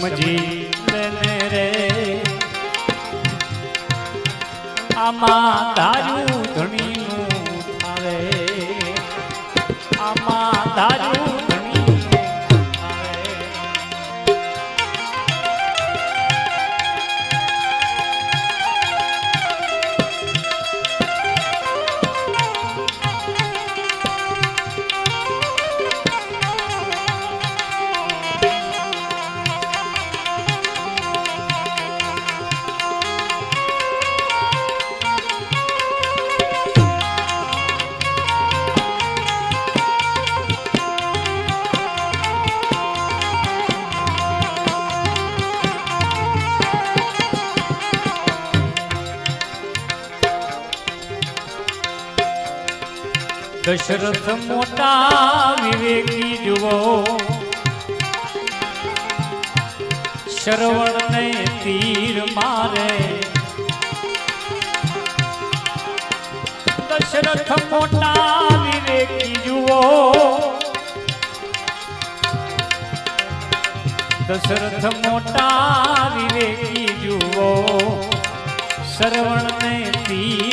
સમજી રે. આમાં તારું દશરથ મોટા વિવેકી જુઓ. શ્રવણ ને તીર મારે. દશરથ મોટા વિવેકી જુઓ. દશરથ મોટા વિવેકી જુઓ. શ્રવણ ને તીર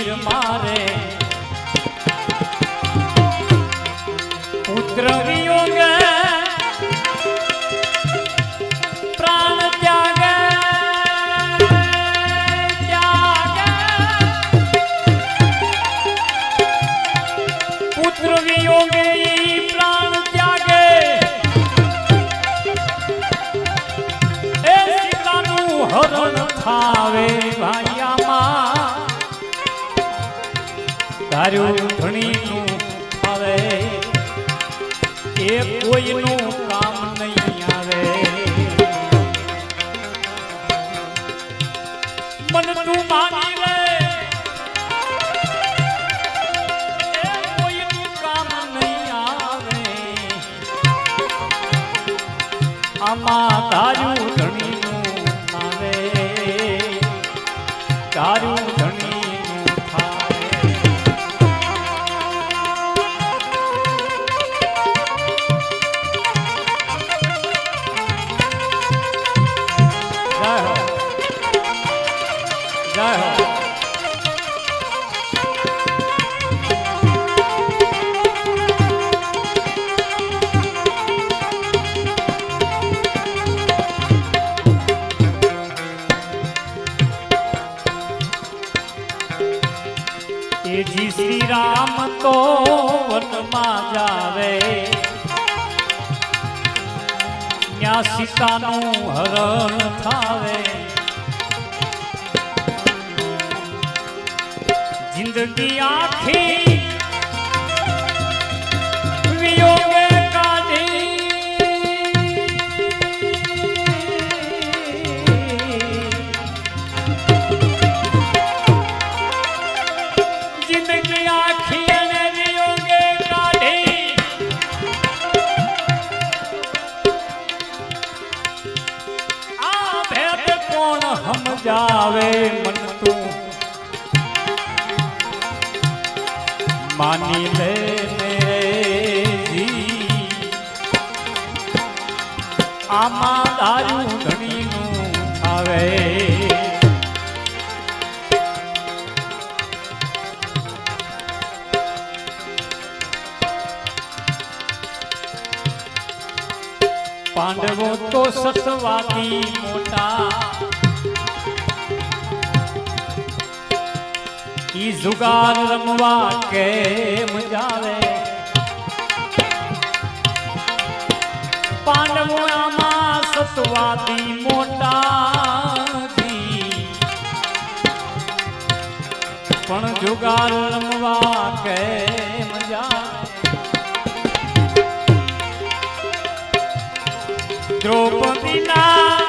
ભાઈયામાં તારું ધણીનું આવે એ કોઈનું કામ નહીં આવે. મન તું માની જિંદગી આખી વિયોગે કાઢી જિંદગી આખી અને વિયોગે કાઢી આ ભેદ કોણ સમજાવે માની લે આમાં દારૂ ધણીનું આવે. પાંડવો તો સતવાદી મોટા. જુગાર રમવા કેમ જાવે પાંડવો આમાં સતવાદી મોટા પણ જુગાર રમવા કેમ જાવે દ્રૌપદીના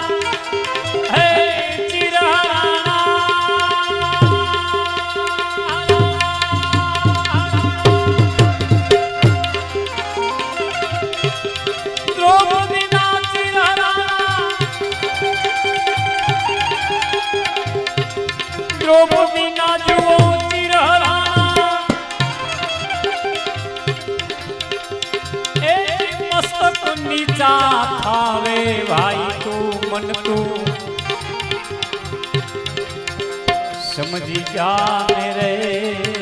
આવે ભાઈ તું મન તું. સમજી જા રે.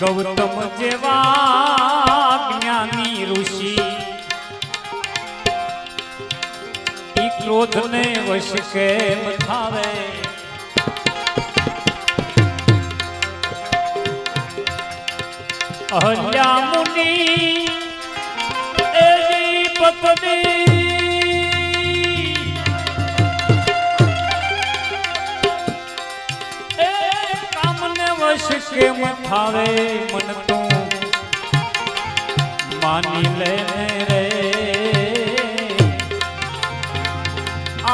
ગૌતમ જેવા જ્ઞાની ઋષિ. ક્રોધને વશ કેમ થાવે? અહલ્યા મુનિ પત્ની કેમ થાવે મન તું. માની લે રે.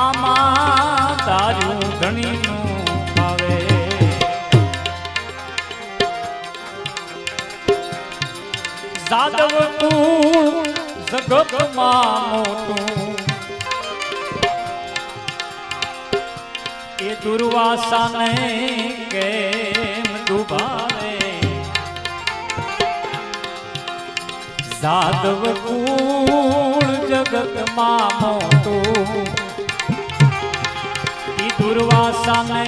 આમાં તારું ધણીનું આવે જાદવ તું જગતમાં મોટું. એ દુર્વાસાને કેમ દુભાવે જાદવ કુળ જગતમાં મોટું ઈ દુર્વાસાને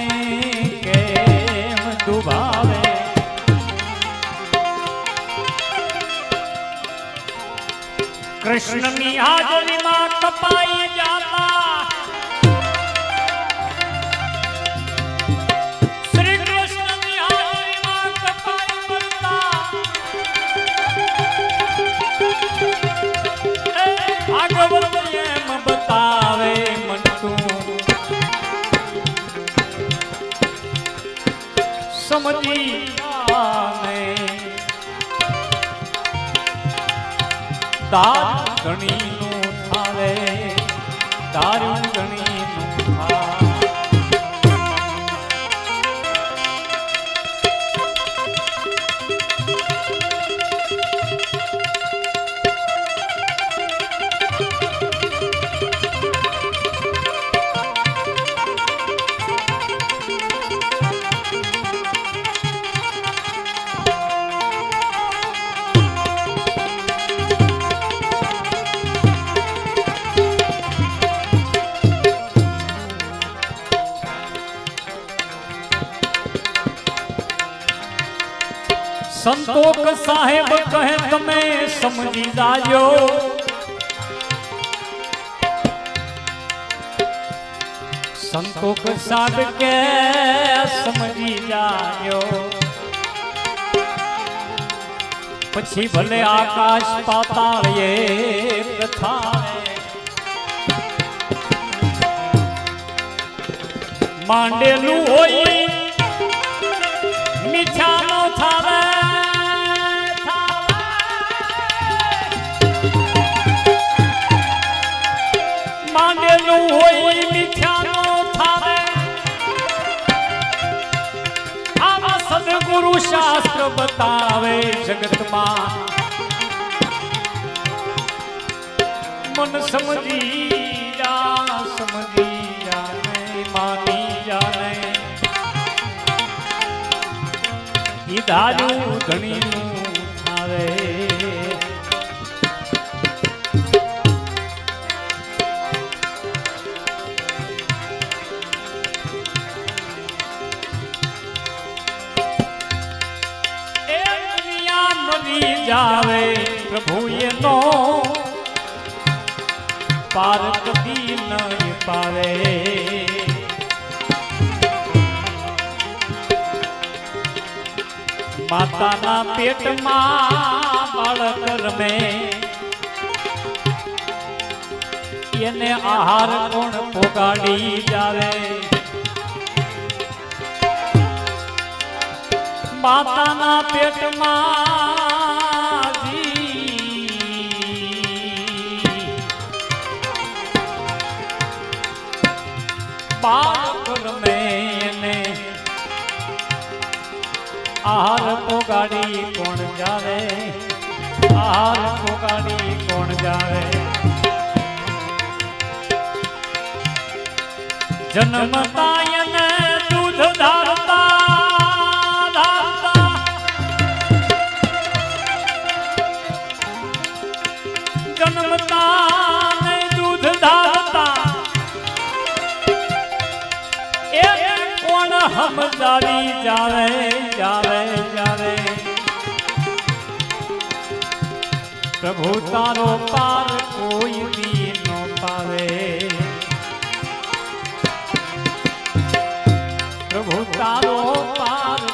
કેમ દુભાવે કૃષ્ણની હાજરીમાં કપાઈ જાતા તાર ગણીનું થાવે તારું ગણીનું થાય સંતોક સાહેબ કહે, તમે સમજી જાજો. સંતોક સાહેબ કે સમજી જાજો. પછી ભલે આકાશ પાતાળ એક થાય માંડેલું હોય શાસ્ત્ર બતાવે જગતમાં. મન સમજી જા સમજી જાને માની જાને ઈ દારૂ જાવે પ્રભુ એનો પાર કદી ન પાવે. માતાના પેટમાં બાળક રમે. એને આહાર કોણ પોગાડી જાવે? માતાના પેટમાં બાળક રમે એને આહાર પોગાડી કોણ જાવે આહાર પોગાડી કોણ જાવે જન્મતા હમદારી જાવે જાવે જાવે. પ્રભુ તારો પાર કોઈ બી નો પાવે. પ્રભુ તારો પાર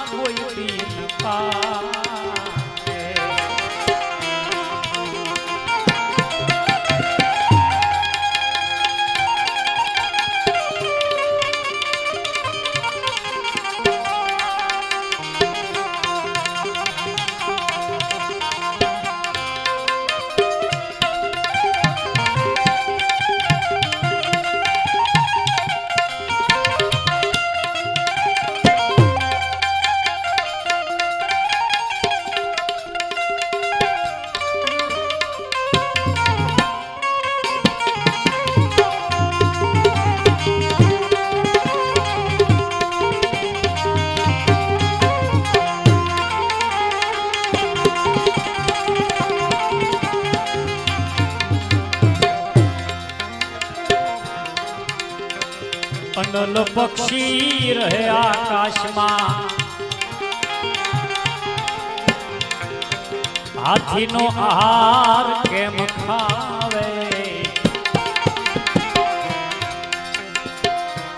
હાથીનો આહાર કેમ ખાવે?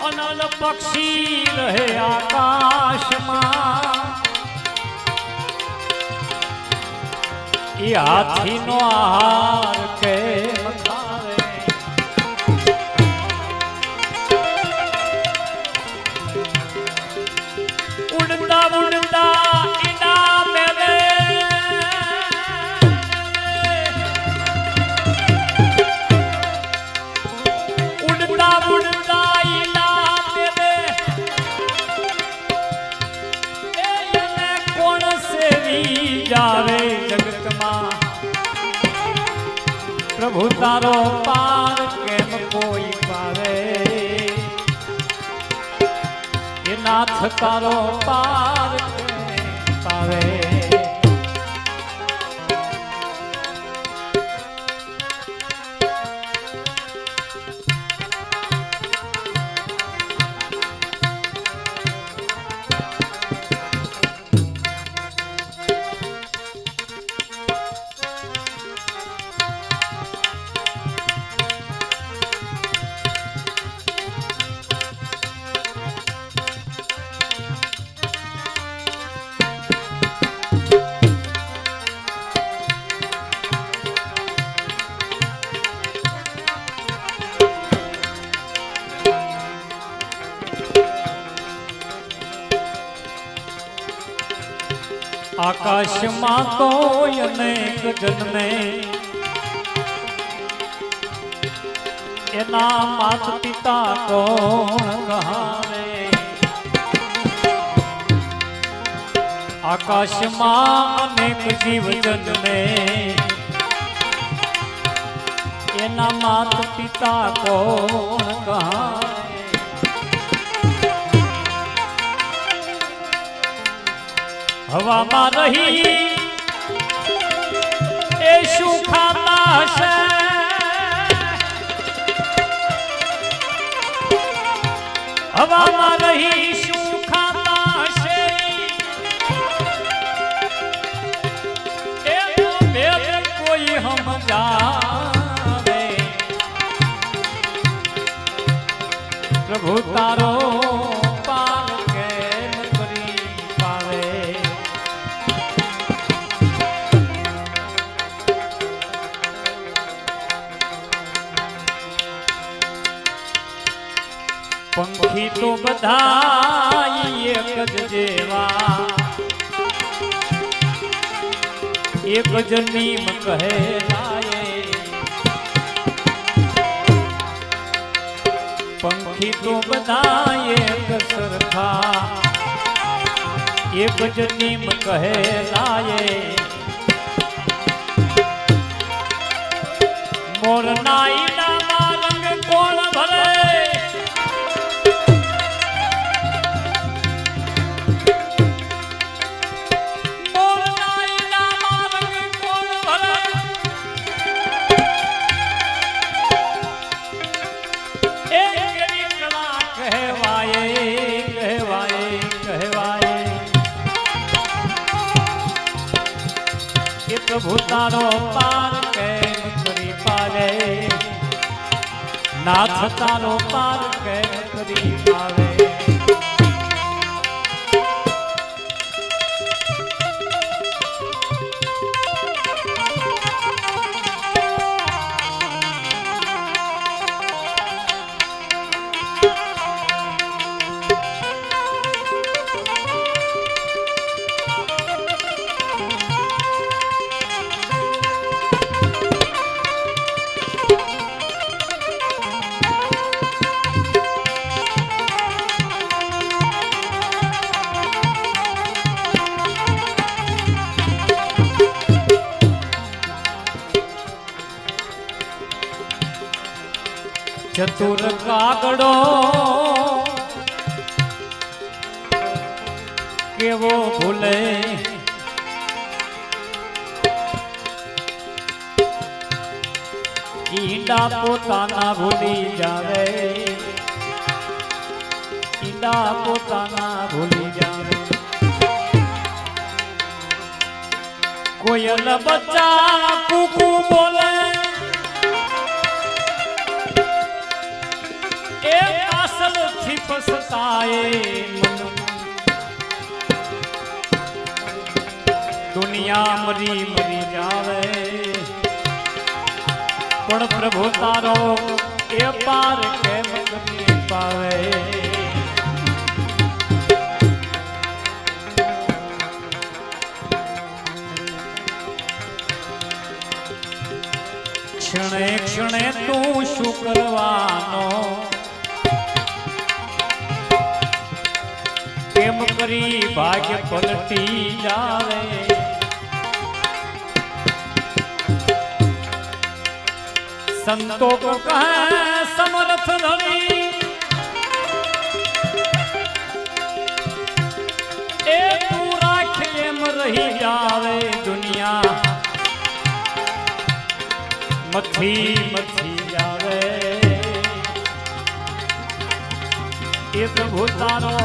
અનલ પક્ષી રહે આકાશમાં. એ હાથીનો આહાર કેમ પ્રભુ તારો પાર કેમ કોઈ પાવે એ નાથ તારો પાર? અનેક જન્મે એના માત પિતા કોણ કહાવે? આકાશમાં અનેક જીવ જન્મે. એના માત પિતા કોણ કહાવે? હવામાં રહી હવામાં રહી શું ખાતા છે એનો મેં કોઈ સમજાવે. પ્રભુ તારો તો બધા એક જ જેવા એક જ નીમ કહેલાય પંખી તો બધા એક સરખા એક જ નીમ કહેલાય મોરના ઈડામાં રંગ તારો પાર કેમ કરી પાવે નાથ તારો પાર કેમ કરી પાવે ચતુર કાગડો કેવો ભૂલે ઈંડા પોતાના ભૂલી જાવે ઈંડા પોતાના ભૂલી જાવે કોયલ બચ્ચા કુકુ બોલે મરી મરી જાવે. પણ પ્રભુ તારો એ પાર કેમ કરી પાવે? ક્ષણે ક્ષણે તું શું કરવાનો? કેમ કરી ભાગ્ય પલટી જાવે? સંતો કો કહે, સમર્થ ધણી. એ તું રાખ એમ રહી જાવે દુનિયા. મથી મથી જાવે. એ પ્રભુ તારો